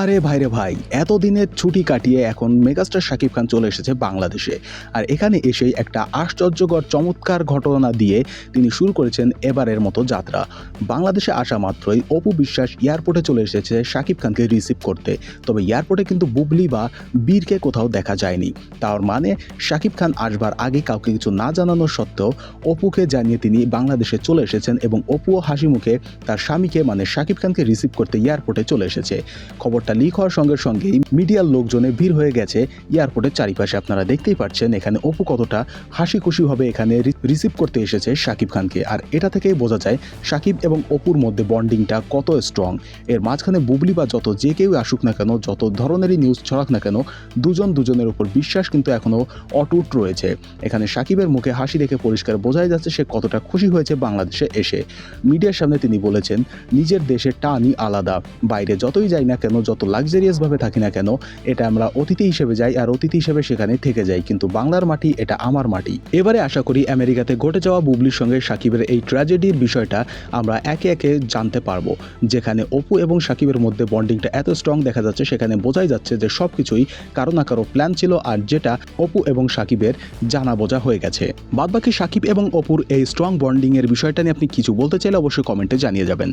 আরে ভাইরে ভাই, এতদিনের ছুটি কাটিয়ে এখন মেগাস্টার শাকিব খান চলে এসেছে বাংলাদেশে। আর এখানে এসেই একটা আশ্চর্যকর, চমৎকার ঘটনা দিয়ে তিনি শুরু করেছেন এবারের মতো যাত্রা। বাংলাদেশে আসা মাত্রই অপু বিশ্বাস এয়ারপোর্টে চলে এসেছে শাকিব খানকে রিসিভ করতে। তবে এয়ারপোর্টে কিন্তু বুবলি বা বীরকে কোথাও দেখা যায়নি। তার মানে শাকিব খান আসবার আগে কাউকে কিছু না জানানোর সত্ত্বেও অপুকে জানিয়ে তিনি বাংলাদেশে চলে এসেছেন এবং অপুও হাসি মুখে তার স্বামীকে মানে শাকিব খানকে রিসিভ করতে এয়ারপোর্টে চলে এসেছে। খবরটা লিক হওয়ার সঙ্গে সঙ্গেই মিডিয়ার লোকজনে ভিড় হয়ে গেছে। এয়ারপোর্টের চারিপাশে আপনারা দেখতেই পাচ্ছেন এখানে অপু কতটা হাসি খুশিভাবে এখানে রিসিভ করতে এসেছে শাকিব খানকে। আর এটা থেকেই বোঝা যায় শাকিব এবং অপুর মধ্যে বন্ডিংটা কত স্ট্রং এর মাঝখানে বুবলি বা যত যে কেউ আসুক না কেন, যত ধরনেরই নিউজ ছড়াক না কেন, দুজন দুজনের উপর বিশ্বাস কিন্তু এখনও অটুট রয়েছে। এখানে সাকিবের মুখে হাসি দেখে পরিষ্কার বোঝাই যাচ্ছে সে কতটা খুশি হয়েছে বাংলাদেশে এসে। মিডিয়ার সামনে তিনি বলেছেন, নিজের দেশের টানই আলাদা। বাইরে যতই যাই না কেন যত লাক্সারিয়াসভাবে থাকি না কেন, এটা আমরা অতিথি হিসেবে যাই আর অতিথি হিসেবে সেখানে থেকে যাই। কিন্তু বাংলার মাটি, এটা আমার মাটি। এবারে আশা করি আমেরিকাতে ঘটে যাওয়া বুবলির সঙ্গে সাকিবের এই ট্র্যাজেডির বিষয়টা আমরা একে একে জানতে পারব। যেখানে অপু এবং সাকিবের মধ্যে বন্ডিংটা এত স্ট্রং দেখা যাচ্ছে, সেখানে বোঝাই যাচ্ছে যে সব কিছুই কারও না কারও প্ল্যান ছিল আর যেটা অপু এবং সাকিবের জানা বোঝা হয়ে গেছে। বাদবাকি সাকিব এবং অপুর এই স্ট্রং বন্ডিংয়ের বিষয়টা নিয়ে আপনি কিছু বলতে চাইলে অবশ্যই কমেন্টে জানিয়ে যাবেন।